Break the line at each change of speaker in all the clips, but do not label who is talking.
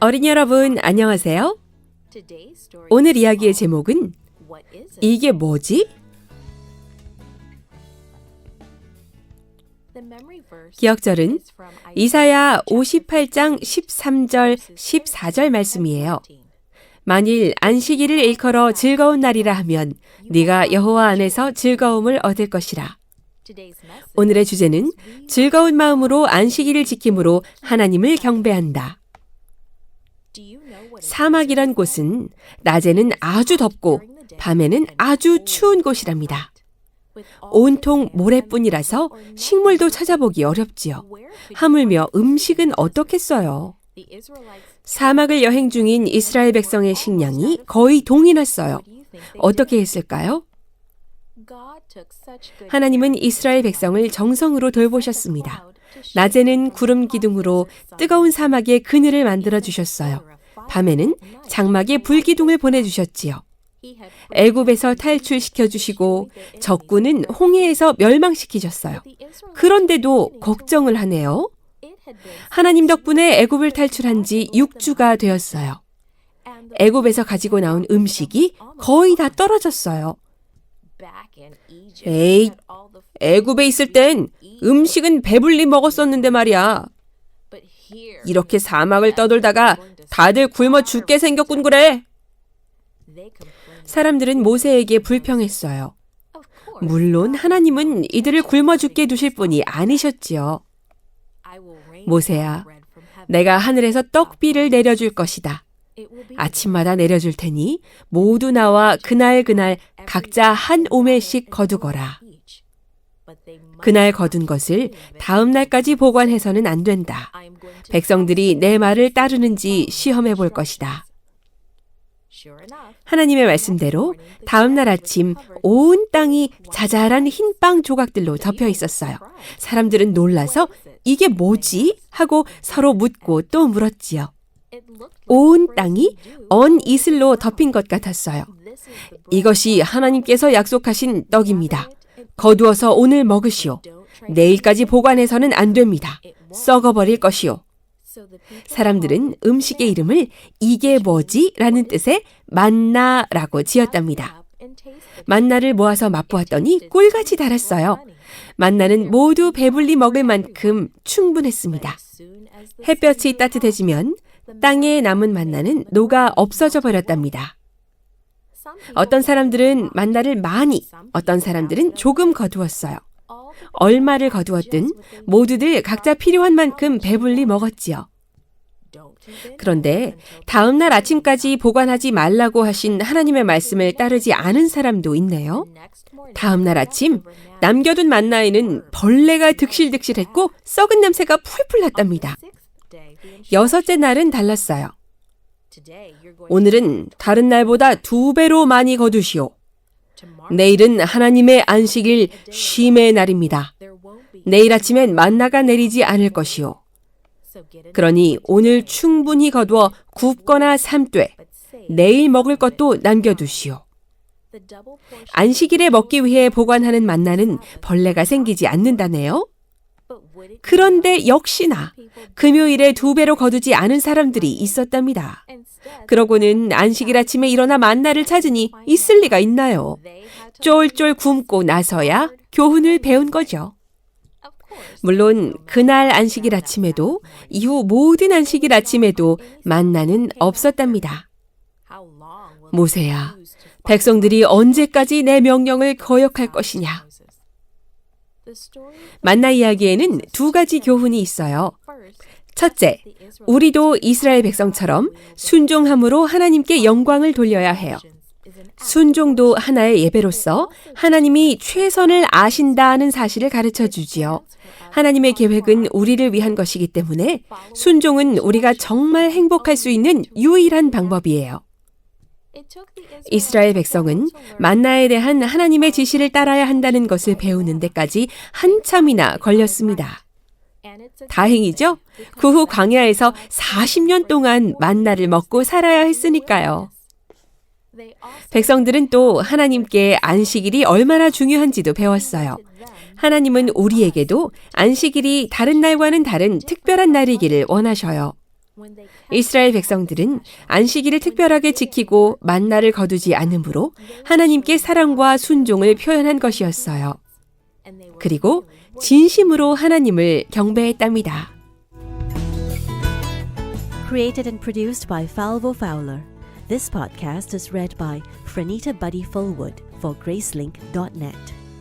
어린이 여러분, 안녕하세요. 오늘 이야기의 제목은 이게 뭐지? 기억절은 이사야 58장 13절 14절 말씀이에요. 만일 안식일을 일컬어 즐거운 날이라 하면 네가 여호와 안에서 즐거움을 얻을 것이라. 오늘의 주제는 즐거운 마음으로 안식일을 지킴으로 하나님을 경배한다. 사막이란 곳은 낮에는 아주 덥고 밤에는 아주 추운 곳이랍니다. 온통 모래뿐이라서 식물도 찾아보기 어렵지요. 하물며 음식은 어떻겠어요? 사막을 여행 중인 이스라엘 백성의 식량이 거의 동이 났어요. 어떻게 했을까요? 하나님은 이스라엘 백성을 정성으로 돌보셨습니다. 낮에는 구름 기둥으로 뜨거운 사막에 그늘을 만들어 주셨어요. 밤에는 장막에 불기둥을 보내주셨지요. 애굽에서 탈출시켜 주시고 적군은 홍해에서 멸망시키셨어요. 그런데도 걱정을 하네요. 하나님 덕분에 애굽을 탈출한 지 6주가 되었어요. 애굽에서 가지고 나온 음식이 거의 다 떨어졌어요. 에이, 애굽에 있을 땐 음식은 배불리 먹었었는데 말이야. 이렇게 사막을 떠돌다가 다들 굶어 죽게 생겼군 그래. 사람들은 모세에게 불평했어요. 물론 하나님은 이들을 굶어 죽게 두실 분이 아니셨지요. 모세야, 내가 하늘에서 떡비를 내려줄 것이다. 아침마다 내려줄 테니 모두 나와 그날 그날 각자 한 오멜씩 거두거라. 그날 거둔 것을 다음 날까지 보관해서는 안 된다. 백성들이 내 말을 따르는지 시험해 볼 것이다. 하나님의 말씀대로 다음 날 아침 온 땅이 자잘한 흰 빵 조각들로 덮여 있었어요. 사람들은 놀라서 이게 뭐지? 하고 서로 묻고 또 물었지요. 온 땅이 언 이슬로 덮인 것 같았어요. 이것이 하나님께서 약속하신 떡입니다. 거두어서 오늘 먹으시오. 내일까지 보관해서는 안 됩니다. 썩어버릴 것이오. 사람들은 음식의 이름을 이게 뭐지? 라는 뜻의 만나라고 지었답니다. 만나를 모아서 맛보았더니 꿀같이 달았어요. 만나는 모두 배불리 먹을 만큼 충분했습니다. 햇볕이 따뜻해지면 땅에 남은 만나는 녹아 없어져 버렸답니다. 어떤 사람들은 만나를 많이, 어떤 사람들은 조금 거두었어요. 얼마를 거두었든 모두들 각자 필요한 만큼 배불리 먹었지요. 그런데 다음 날 아침까지 보관하지 말라고 하신 하나님의 말씀을 따르지 않은 사람도 있네요. 다음 날 아침 남겨둔 만나에는 벌레가 득실득실했고 썩은 냄새가 풀풀 났답니다. 여섯째 날은 달랐어요. 오늘은 다른 날보다 두 배로 많이 거두시오. 내일은 하나님의 안식일 쉼의 날입니다. 내일 아침엔 만나가 내리지 않을 것이오. 그러니 오늘 충분히 거두어 굽거나 삶되 내일 먹을 것도 남겨두시오. 안식일에 먹기 위해 보관하는 만나는 벌레가 생기지 않는다네요. 그런데 역시나 금요일에 두 배로 거두지 않은 사람들이 있었답니다. 그러고는 안식일 아침에 일어나 만나를 찾으니 있을 리가 있나요? 쫄쫄 굶고 나서야 교훈을 배운 거죠. 물론 그날 안식일 아침에도 이후 모든 안식일 아침에도 만나는 없었답니다. 모세야, 백성들이 언제까지 내 명령을 거역할 것이냐? 만나 이야기에는 두 가지 교훈이 있어요. 첫째, 우리도 이스라엘 백성처럼 순종함으로 하나님께 영광을 돌려야 해요. 순종도 하나의 예배로서 하나님이 최선을 아신다는 사실을 가르쳐 주지요. 하나님의 계획은 우리를 위한 것이기 때문에 순종은 우리가 정말 행복할 수 있는 유일한 방법이에요. 이스라엘 백성은 만나에 대한 하나님의 지시를 따라야 한다는 것을 배우는 데까지 한참이나 걸렸습니다. 다행이죠? 그 후 광야에서 40년 동안 만나를 먹고 살아야 했으니까요. 백성들은 또 하나님께 안식일이 얼마나 중요한지도 배웠어요. 하나님은 우리에게도 안식일이 다른 날과는 다른 특별한 날이기를 원하셔요. 이스라엘 백성들은 안식일을 특별하게 지키고 만나를 거두지 않으므로 하나님께 사랑과 순종을 표현한 것이었어요. 그리고 진심으로 하나님을 경배했답니다.
Created and produced by Falvo Fowler. This podcast is read by Franita Buddy Fullwood for Gracelink.net.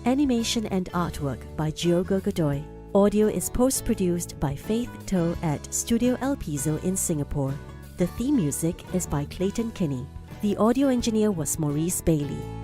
Animation and artwork by Giogo Godoy. Audio is post produced by Faith Toe at Studio El Piso in Singapore. The theme music is by Clayton Kinney. The audio engineer was Maurice Bailey.